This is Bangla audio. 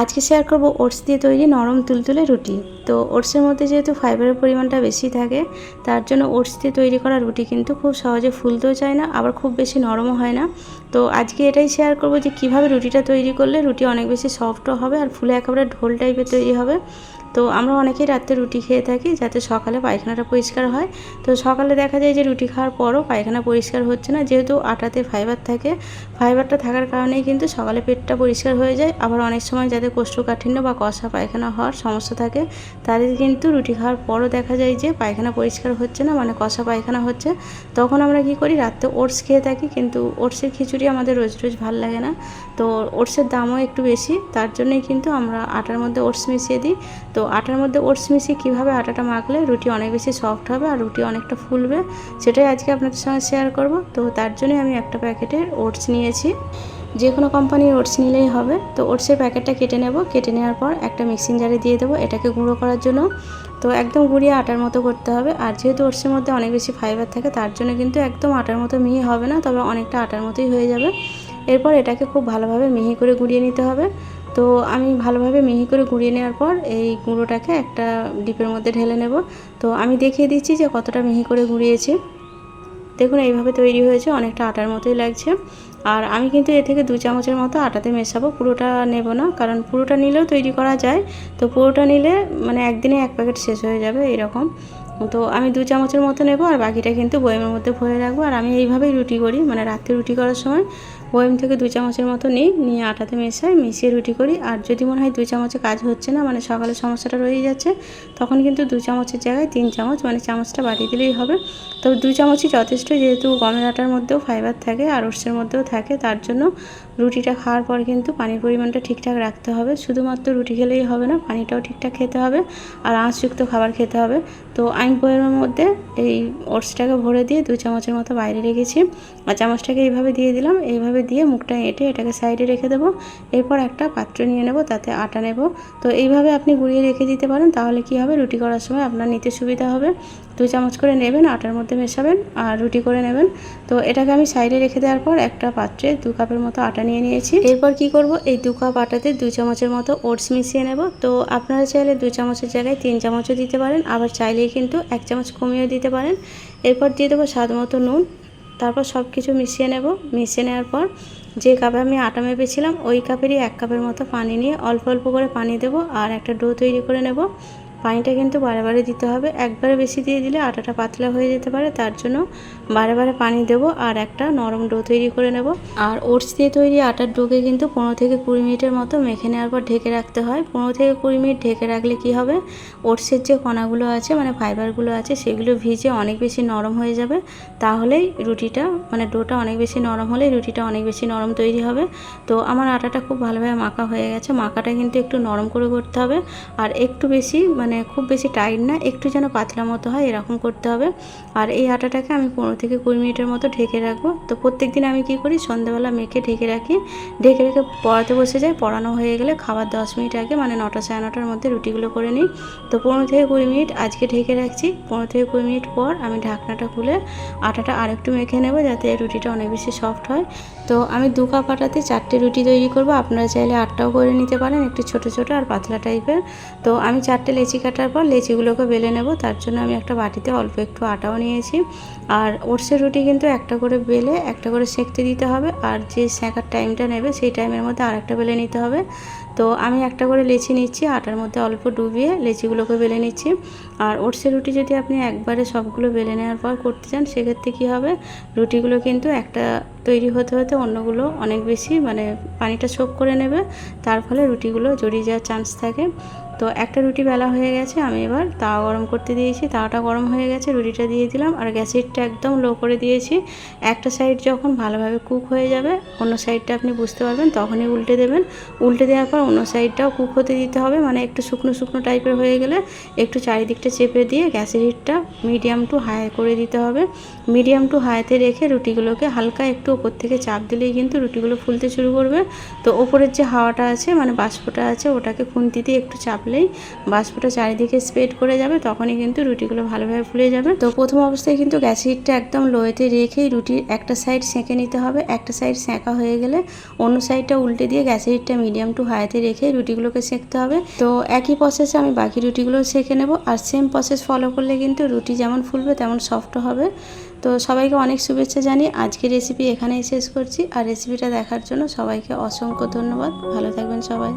আজকে শেয়ার করব ওটস দিয়ে তৈরি নরম তুলতুলে রুটি। তো ওটসের মধ্যে যেহেতু ফাইবারের পরিমাণটা বেশি থাকে, তার জন্য ওটস দিয়ে তৈরি করা রুটি কিন্তু খুব সহজে ফুলতেও চায় না, আবার খুব বেশি নরমও হয় না। তো আজকে এটাই শেয়ার করব যে কীভাবে রুটিটা তৈরি করলে রুটি অনেক বেশি সফটও হবে আর ফুলে একেবারে ঢোল টাইপের তৈরি হবে। তো আমরা অনেকেই রাত্রে রুটি খেয়ে থাকি যাতে সকালে পায়খানাটা পরিষ্কার হয়। তো সকালে দেখা যায় যে রুটি খাওয়ার পরও পায়খানা পরিষ্কার হচ্ছে না। যেহেতু আটাতে ফাইবার থাকে ফাইবারটা থাকার কারণেই কিন্তু সকালে পেটটা পরিষ্কার হয়ে যায়। আবার অনেক সময় যাদের কোষ্ঠকাঠিন্য বা কষা পায়খানা হওয়ার সমস্যা থাকে, তাদের কিন্তু রুটি খাওয়ার পরও দেখা যায় যে পায়খানা পরিষ্কার হচ্ছে না মানে কষা পায়খানা হচ্ছে। তখন আমরা কি করি রাত্রে ওটস খেয়ে থাকি, কিন্তু ওটসের খিচুড়ি আমাদের রোজ রোজ ভালো লাগে না। তো ওটসের দামও একটু বেশি, তার জন্যই কিন্তু আমরা আটার মধ্যে ওটস মিশিয়ে দিই। তো আটার মধ্যে ওটস মিশিয়ে কীভাবে আটাটা মাখলে রুটি অনেক বেশি সফট হবে আর রুটি অনেকটা ফুলবে, সেটাই আজকে আপনাদের সঙ্গে শেয়ার করব। তো তার জন্যই আমি একটা প্যাকেটের ওটস নিয়েছি। যে কোনো কোম্পানির ওটস নিলেই হবে। তো ওটসের প্যাকেটটা কেটে নেব। কেটে নেওয়ার পর একটা মিক্সিং জারে দিয়ে দেবো এটাকে গুঁড়ো করার জন্য। তো একদম গুঁড়িয়ে আটার মতো করতে হবে। আর যেহেতু ওটসের মধ্যে অনেক বেশি ফাইবার থাকে, তার জন্য কিন্তু একদম আটার মতো মিহি হবে না, তবে অনেকটা আটার মতোই হয়ে যাবে। এরপর এটাকে খুব ভালোভাবে মিহি করে গুঁড়িয়ে নিতে হবে। তো আমি ভালোভাবে মিহি করে গুঁড়িয়ে নেওয়ার পর এই গুঁড়োটাকে একটা ডিপের মধ্যে ঢেলে নেব। তো আমি দেখিয়ে দিচ্ছি যে কতটা মিহি করে গুঁড়িয়েছি দেখুন, এইভাবে তৈরি হয়েছে, অনেকটা আটার মতোই লাগছে। আর আমি কিন্তু এ থেকে দু চামচের মতো আটাতে মেশাবো, পুরোটা নেব না, কারণ পুরোটা নিলেও তৈরি করা যায়। তো পুরোটা নিলে মানে একদিনে এক প্যাকেট শেষ হয়ে যাবে এরকম তো আমি দু চামচের মতো নেব, আর বাকিটা কিন্তু বয়েমের মধ্যে ভরে রাখব। আর আমি এইভাবেই রুটি করি মানে রাত্রে রুটি করার সময়। বয়েম থেকে দু চামচের মতো নিই, নিয়ে আটাতে মেশাই, মিশিয়ে রুটি করি। আর যদি মনে হয় দু চামচে কাজ হচ্ছে না মানে সকালে সমস্যাটা রয়ে যাচ্ছে, তখন কিন্তু দু চামচের জায়গায় তিন চামচ মানে চামচটা বাড়িয়ে দিলেই হবে। তবে দু চামচই যথেষ্ট, যেহেতু গমের আটার মধ্যেও ফাইবার থাকে, আর ওটসের মধ্যেও থাকে, তার জন্য রুটিটা খাওয়ার পর কিন্তু পানির পরিমাণটা ঠিকঠাক রাখতে হবে। শুধুমাত্র রুটি খেলেই হবে না, পানিটাও ঠিকঠাক খেতে হবে, আর আঁশযুক্ত খাবার খেতে হবে। তো আমি বয়েমের মধ্যে এই ওটসটাকে ভরে দিয়ে দু চামচের মতো বাইরে রেখেছি। আর চামচটাকে এইভাবে দিয়ে দিলাম, এইভাবে দিয়ে মুখটা এঁটে এটাকে সাইডে রেখে দেবো। এরপর একটা পাত্র নিয়ে নেব, তাতে আটা নেব। তো এইভাবে আপনি গুঁড়িয়ে রেখে দিতে পারেন, তাহলে কি হবে? রুটি করার সময় আপনার নিতে সুবিধা হবে। দু চামচ করে নেবেন, আটার মধ্যে মেশাবেন আর রুটি করে নেবেন। তো এটাকে আমি সাইডে রেখে দেওয়ার পর একটা পাত্রে দু কাপের মতো আটা নিয়ে নিয়েছি। এরপর কি করব? এই দু কাপ আটাতে দু চামচের মতো ওটস মিশিয়ে নেব। তো আপনারা চাইলে দু চামচের জায়গায় তিন চামচও দিতে পারেন, আবার চাইলেই কিন্তু এক চামচ কমিয়েও দিতে পারেন। এরপর দিয়ে দেবো স্বাদ মতো নুন। তারপর সব কিছু মিশিয়ে নেব। মিশিয়ে নেওয়ার পর যে কাপে আমি আটা মেপেছিলাম, ওই কাপেরই এক কাপের মতো পানি নিয়ে অল্প অল্প করে পানি দেবো আর একটা ডো তৈরি করে নেব। পানিটা কিন্তু বারে দিতে হবে। একবারে বেশি দিয়ে দিলে আটাটা পাতলা হয়ে যেতে পারে, তার জন্য বারে বারে পানি দেব আর একটা নরম ডো তৈরি করে নেব। আর ওটস দিয়ে তৈরি আটার ডোকে কিন্তু পনেরো থেকে কুড়ি মিনিটের মতো মেখে নেওয়ার পর ঢেকে রাখতে হয়। পনেরো থেকে কুড়ি মিনিট ঢেকে রাখলে কি হবে? ওটসের যে কণাগুলো আছে মানে ফাইবারগুলো আছে, সেগুলো ভিজে অনেক বেশি নরম হয়ে যাবে। তাহলেই রুটিটা মানে ডোটা অনেক বেশি নরম হলে রুটিটা অনেক বেশি নরম তৈরি হবে। তো আমার আটাটা খুব ভালোভাবে মাখা হয়ে গেছে। মাখাটা কিন্তু একটু নরম করে করতে হবে। আর একটু বেশি মানে খুব বেশি টাইট না, একটু যেন পাতলা মতো হয়, এরকম করতে হবে। আর এই আটাটাকে আমি পনেরো থেকে কুড়ি মিনিটের মতো ঢেকে রাখব। তো প্রত্যেক দিন আমি কি করি, সন্ধ্যাবেলা মেখে ঢেকে রাখি। ঢেকে রেখে পড়াতে বসে যাই, পড়ানো হয়ে গেলে খাবার দশ মিনিট আগে মানে নটা সাড়ে নটার মধ্যে রুটিগুলো করে নিই। তো পনেরো থেকে কুড়ি মিনিট আজকে ঢেকে রাখছি। পনেরো থেকে কুড়ি মিনিট পর আমি ঢাকনাটা খুলে আটাটা আরেকটু মেখে নেব, যাতে রুটিটা অনেক বেশি সফট হয়। তো আমি দু কাপ আটাতে চারটে রুটি তৈরি করব। আপনারা চাইলে আটটাও করে নিতে পারেন, একটু ছোট ছোট আর পাতলা টাইপের তো আমি চারটে লেচি কাটার পর লেচিগুলোকে বেলে নেব। তার জন্য আমি একটা বাটিতে অল্প একটু আটাও নিয়েছি। আর ওটসের রুটি কিন্তু একটা করে বেলে, একটা করে সেঁকতে দিতে হবে। আর যে সেঁকার টাইমটা নেবে, সেই টাইমের মধ্যে আরেকটা বেলে নিতে হবে। তো আমি একটা করে লেচি নিচ্ছি, আটার মধ্যে অল্প ডুবিয়ে লেচিগুলোকে বেলে নিচ্ছি। আর ওটসের রুটি যদি আপনি একবারে সবগুলো বেলে নেওয়ার পর করতে চান, সেক্ষেত্রে কী হবে? রুটিগুলো কিন্তু একটা তৈরি হতে হতে অন্যগুলো অনেক বেশি মানে পানিটা সোক করে নেবে। তার ফলে রুটিগুলো জড়িয়ে যাওয়ার চান্স থাকে। তো একটা রুটি বেলা হয়ে গেছে, আমি এবার তাওয়া গরম করতে দিয়েছি তাওয়াটা গরম হয়ে গেছে, রুটিটা দিয়ে দিলাম, আর গ্যাসেরটা একদম লো করে দিয়েছি। একটা সাইড যখন ভালোভাবে কুক হয়ে যাবে, অন্য সাইডটা আপনি বুঝতে পারবেন, তখনই উল্টে দেবেন। উল্টে দেওয়ার পর অন্য সাইডটাও কুক হতে দিতে হবে মানে একটু শুকনো শুকনো টাইপের হয়ে গেলে একটু চারিদিকটা চেপে দিয়ে গ্যাসের হিটটা মিডিয়াম টু হাই করে দিতে হবে। মিডিয়াম টু হাইতে রেখে রুটিগুলোকে হালকা একটু ওপর থেকে চাপ দিলেই কিন্তু রুটিগুলো ফুলতে শুরু করবে। তো ওপরের যে হাওয়াটা আছে মানে বাষ্পটা আছে, ওটাকে খুন্তি দিয়ে একটু চাপলেই বাষ্পটা চারিদিকে স্প্রেড করে যাবে, তখনই কিন্তু রুটিগুলো ভালোভাবে ফুলে যাবে। তো প্রথম অবস্থায় কিন্তু গ্যাস হিটটা একদম লোয়েতে রেখেই রুটির একটা সাইড সেঁকে নিতে হবে। একটা সাইড সেঁকা হয়ে গেলে অন্য সাইডটা উল্টে দিয়ে গ্যাসের হিটটা মিডিয়াম টু হাইতে রেখে রুটিগুলোকে সেঁকতে হবে। তো একই প্রসেসে আমি বাকি রুটিগুলো সেঁকে নেব। আর সেম প্রসেস ফলো করলে কিন্তু রুটি যেমন ফুলবে, তেমন সফট হবে। তো সবাইকে অনেক শুভেচ্ছা জানি আজকের রেসিপি এখানেই শেষ করছি। আর রেসিপিটা দেখার জন্য সবাইকে অসংখ্য ধন্যবাদ। ভালো থাকবেন সবাই।